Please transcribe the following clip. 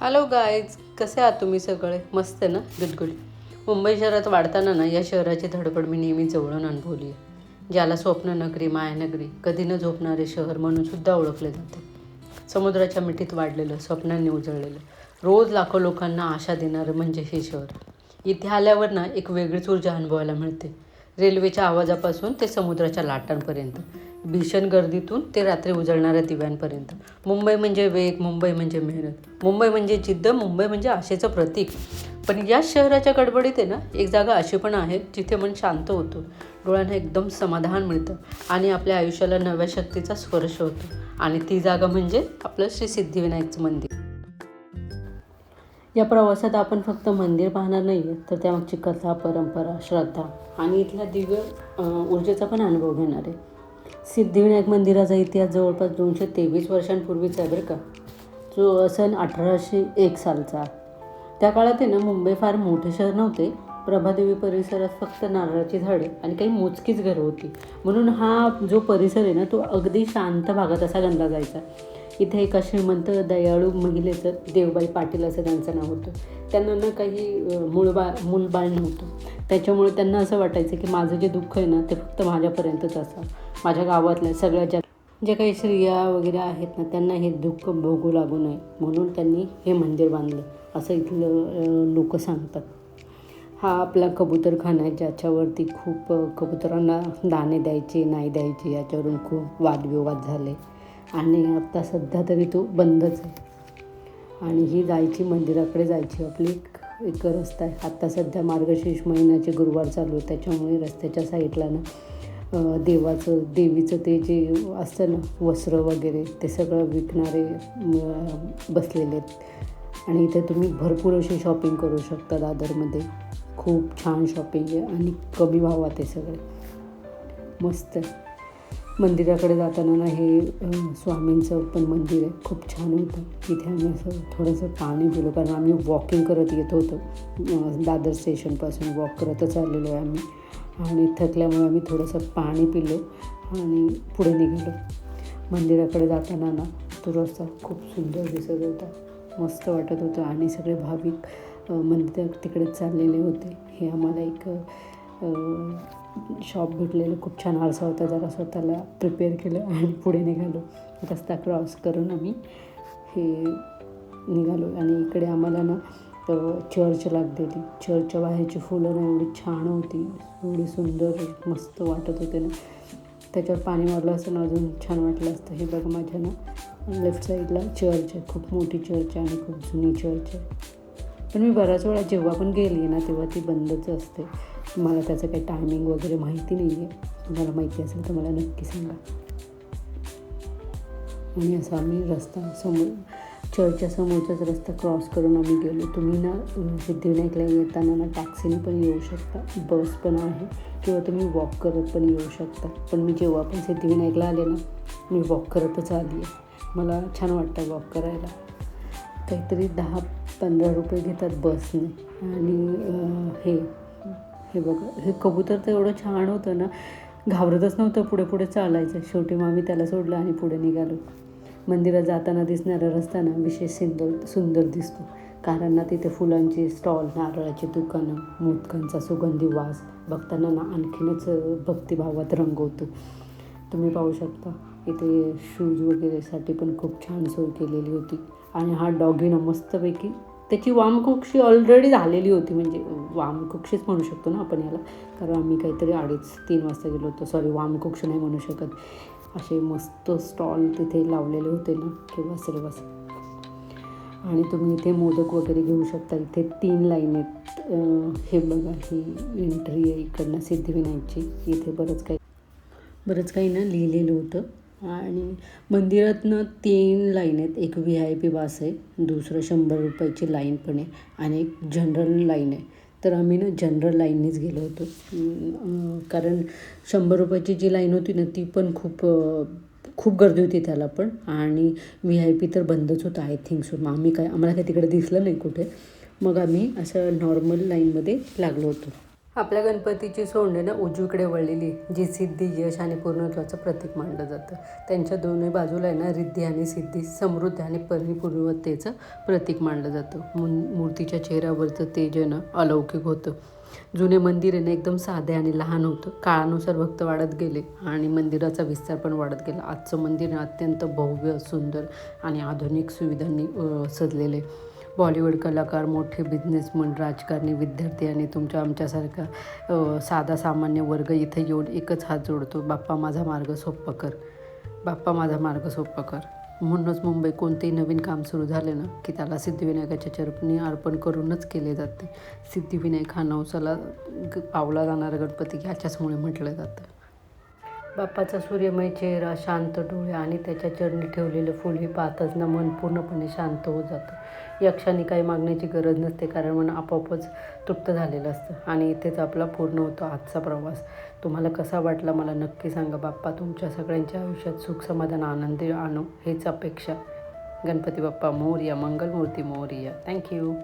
Hello guys कसे आहात तुम्ही सगळे? मस्त आहे ना? गुड मुंबई शहरात वाढताना ना या शहराची धडपड मी नेहमी जवळून अनुभवली आहे. ज्याला स्वप्न नगरी मायानगरी कधी न झोपणारे शहर म्हणून सुद्धा ओळखले जाते. समुद्राच्या मिठीत वाढलेलं स्वप्नांनी उजळलेलं रोज लाखो लोकांना आशा देणारं म्हणजे हे शहर. इथे आल्यावर ना एक वेगळीच ऊर्जा अनुभवायला मिळते. रेल्वेच्या आवाजापासून ते समुद्राच्या लाटांपर्यंत. भीषण गर्दीतून ते रात्री उजळणाऱ्या दिव्यांपर्यंत. मुंबई म्हणजे वेग मुंबई म्हणजे मेहनत. मुंबई म्हणजे जिद्द मुंबई म्हणजे आशेचं प्रतीक. पण या शहराच्या गडबडीत आहे ना एक जागा अशी पण आहे जिथे मन शांत होतो. डोळ्यांना एकदम समाधान मिळतं आणि आपल्या आयुष्याला नव्या शक्तीचा स्पर्श होतो. आणि ती जागा म्हणजे आपलं श्री सिद्धिविनायकचं मंदिर. या प्रवासात आपण फक्त मंदिर पाहणार नाही तर त्यामागची कथा परंपरा श्रद्धा आणि इथल्या दिव्य ऊर्जेचा पण अनुभव घेणार आहे. सिद्धिविनायक मंदिराचा इतिहास जवळपास दोनशे तेवीस वर्षांपूर्वीचा आहे बरं का. जो सन अठराशे एक सालचा त्या काळात आहे ना मुंबई फार मोठे शहर नव्हते. प्रभादेवी परिसरात फक्त नारळाची झाडे आणि काही मोजकीच घरं होती. म्हणून हा जो परिसर आहे ना तो अगदी शांत भागात असा गणला जायचा. इथे एका श्रीमंत दयाळू महिलेचं देवबाई पाटील असं त्यांचं नाव होतं. त्यांना ना काही अं, मूळबा मूलबाळ नव्हतं. त्याच्यामुळे त्यांना असं वाटायचं की माझं जे दुःख आहे ना ते फक्त माझ्यापर्यंतच असावं. माझ्या गावातल्या सगळ्या ज्या ज्या काही स्त्रिया वगैरे आहेत ना त्यांना हे दुःख भोगू लागू नये. म्हणून त्यांनी हे मंदिर बांधलं. असं इथलं लोक सांगतात. हा आपला कबूतरखाना आहे ज्याच्यावरती खूप कबुतरांना दाणे द्यायचे नाही द्यायचे याच्यावरून खूप वादविवाद झाले. आणि आत्ता सध्या तरी तो बंदच आहे. आणि ही जायची मंदिराकडे जायची आपली एक एक रस्ता आहे. आत्ता सध्या मार्गशीर्ष महिन्याचे गुरुवार चालू आहे. त्याच्यामुळे रस्त्याच्या साईडला ना देवाचं देवीचं ते जे असतं ना वस्त्र वगैरे ते सगळं विकणारे बसलेले आहेत. आणि इथे तुम्ही भरपूर अशी शॉपिंग करू शकता दादरमध्ये. खूप छान शॉपिंग आहे आणि कमी भावात आहे सगळे. मस्त आहे. मंदिराकडे जाताना ना हे स्वामींचं पण मंदिर आहे. खूप छान होतं. तिथे आम्ही असं थोडंसं पाणी पिलो कारण आम्ही वॉकिंग करत येत होतो. दादर स्टेशनपासून वॉक करतच आलेलो आहे आम्ही. आणि थकल्यामुळे आम्ही थोडंसं पाणी पिलो आणि पुढे निघालो. मंदिराकडे जाताना ना तो रस्ता खूप सुंदर दिसत होता. मस्त वाटत होतं आणि सगळे भाविक मंदिर तिकडे चाललेले होते. हे आम्हाला एक शॉप भेटलेलं खूप छान आरसा होता जरा स्वतःला प्रिपेअर केलं आणि पुढे निघालो. रस्ता क्रॉस करून आम्ही हे निघालो आणि इकडे आम्हाला ना चर्च लागलेली चर्चच्या बाहेरची फुलं ना एवढी छान होती एवढी सुंदर मस्त वाटत होते ना. त्याच्यावर पाणी मारलं असतं ना अजून छान वाटलं असतं. हे बघा माझ्या ना लेफ्ट साईडला चर्च आहे. खूप मोठी चर्च आहे आणि खूप जुनी चर्च आहे. पण मी बऱ्याच वेळा जेव्हा पण गेली ना तेव्हा ती बंदच असते. मला त्याचं काही टायमिंग वगैरे माहिती नाही आहे तुम्हाला माहिती असेल तर मला नक्की सांगा. आणि असा आम्ही रस्ता समोर चर्चच्या समोरचाच रस्ता क्रॉस करून आम्ही गेलो. तुम्ही ना सिद्धिविनायकला येताना ना टॅक्सीने पण येऊ शकता. बस पण आहे. किंवा तुम्ही वॉक करत पण येऊ शकता. पण मी जेव्हा पण सिद्धिविनायकला आले ना मी वॉक करतच आली आहे. मला छान वाटतं वॉक करायला. काहीतरी दहा पंधरा रुपये घेतात बसने आणि हे हे बघा हे कबूतर तर एवढं छान होतं ना घाबरतच नव्हतं पुढे पुढे चालायचं. शेवटी मग आम्ही त्याला सोडलं आणि पुढे निघालो. मंदिरात जाताना दिसणारा रस्ता ना विशेष सुंदर सुंदर दिसतो. कारण ना तिथे फुलांची स्टॉल नारळाची दुकानं मोदकांचा सुगंधी वास बघताना ना आणखीनच भक्तिभावात रंगवतो तुम्ही पाहू शकता इथे शूज वगैरेसाठी पण खूप छान सोय केलेली होती. आणि हा डॉगी ना मस्तपैकी त्याची वामकुक्षी ऑलरेडी झालेली होती. म्हणजे वामकुक्षीच म्हणू शकतो ना आपण याला. कारण आम्ही काहीतरी अडीच तीन वाजता गेलो होतो. सॉरी वामकुक्ष नाही म्हणू शकत. असे मस्त स्टॉल तिथे लावलेले होते ना. किंवा बस आणि तुम्ही इथे मोदक वगैरे घेऊ शकता. इथे तीन लाईन आहेत. हे बघा ही एंट्री आहे इकडनं सिद्धिविनायकची. इथे बरंच काही बरंच काही ना लिहिलेलं होतं. आणि मंदिरातनं तीन लाईन आहेत. एक व्ही आय पी बास आहे दुसरं शंभर रुपयाची लाईन पण आहे आणि एक जनरल लाईन आहे. तर आम्ही ना जनरल लाईननीच गेलो होतो. कारण शंभर रुपयाची जी लाईन होती ना ती पण खूप खूप गर्दी होती त्याला पण. आणि व्ही आय पी तर बंदच होतं आय थिंक सो मग आम्ही काय आम्हाला काय तिकडे दिसलं नाही कुठे. मग आम्ही असं नॉर्मल लाईनमध्ये लागलो होतो. आपल्या गणपतीची सोंड ना उजवीकडे वळलेली जी सिद्धी यश आणि पूर्णत्वाचं प्रतीक मानलं जातं. त्यांच्या दोन्ही बाजूला आहे ना रिद्धी आणि सिद्धी समृद्धी आणि परिपूर्णतेचं प्रतीक मानलं जातं. मू मूर्तीच्या चेहऱ्यावरचं तेज आहे ना अलौकिक होतं. जुने मंदिर आहे ना एकदम साधे आणि लहान होतं. काळानुसार भक्त वाढत गेले आणि मंदिराचा विस्तार पण वाढत गेला. आजचं मंदिर अत्यंत भव्य सुंदर आणि आधुनिक सुविधांनी सजलेले आहे. बॉलिवूड कलाकार मोठे बिझनेसमन राजकारणी विद्यार्थी आणि तुमच्या आमच्यासारखा साधा सामान्य वर्ग इथे येऊन एकच हात जोडतो. बाप्पा माझा मार्ग सोप्पा कर. बाप्पा माझा मार्ग सोप्पा कर. म्हणूनच मुंबई कोणतेही नवीन काम सुरू झाले ना की त्याला सिद्धिविनायकाच्या चरपणी अर्पण करूनच केले जाते. सिद्धिविनायक हा नवसाला ग- पावला जाणारा गणपती ह्याच्याचमुळे म्हटलं जातं. बाप्पाचा सूर्यमय चेहरा शांत डोळे आणि त्याच्या चरणी ठेवलेलं फूल हे पाहताच ना मन पूर्णपणे शांत होत जातं. या क्षणी काही मागण्याची गरज नसते कारण मन आपोआपच तृप्त झालेलं असतं आणि इथेच आपला पूर्ण होतो आजचा प्रवास. तुम्हाला कसा वाटला मला नक्की सांगा बाप्पा. तुमच्या सगळ्यांच्या आयुष्यात सुख समाधान आनंदी आणो हेच अपेक्षा. गणपती बाप्पा मोर्या मंगलमूर्ती मोर्या. Thank you